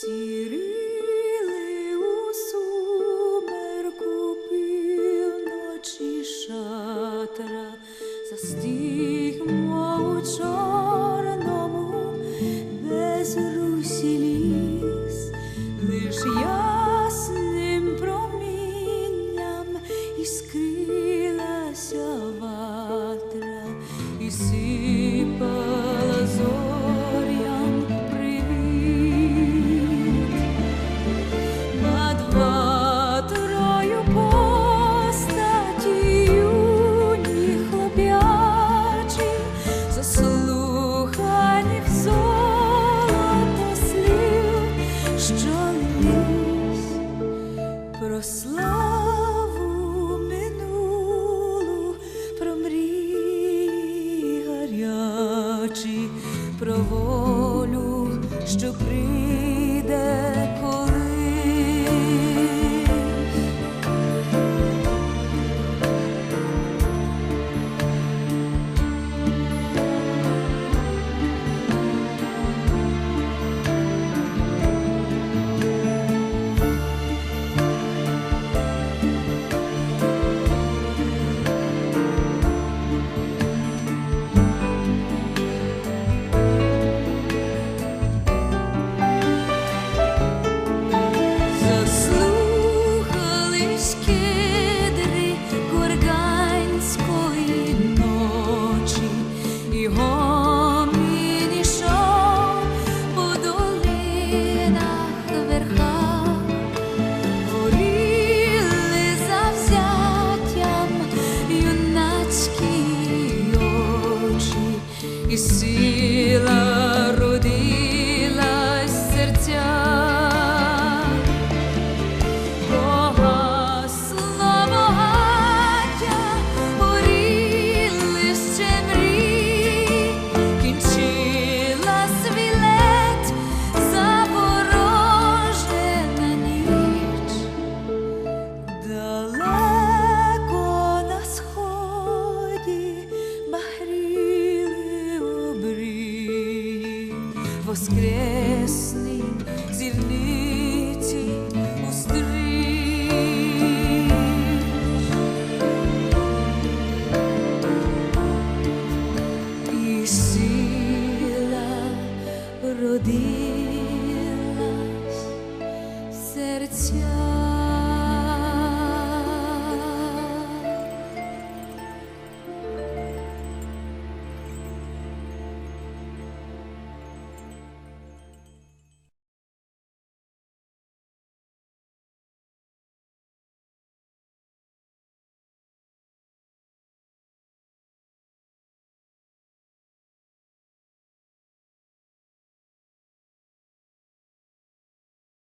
Сіріли у сумерку півночі шатра, застиг, мов чорному, без русі ліс, ясним промінням іскрилася ватра і сипа. воскресний зірний.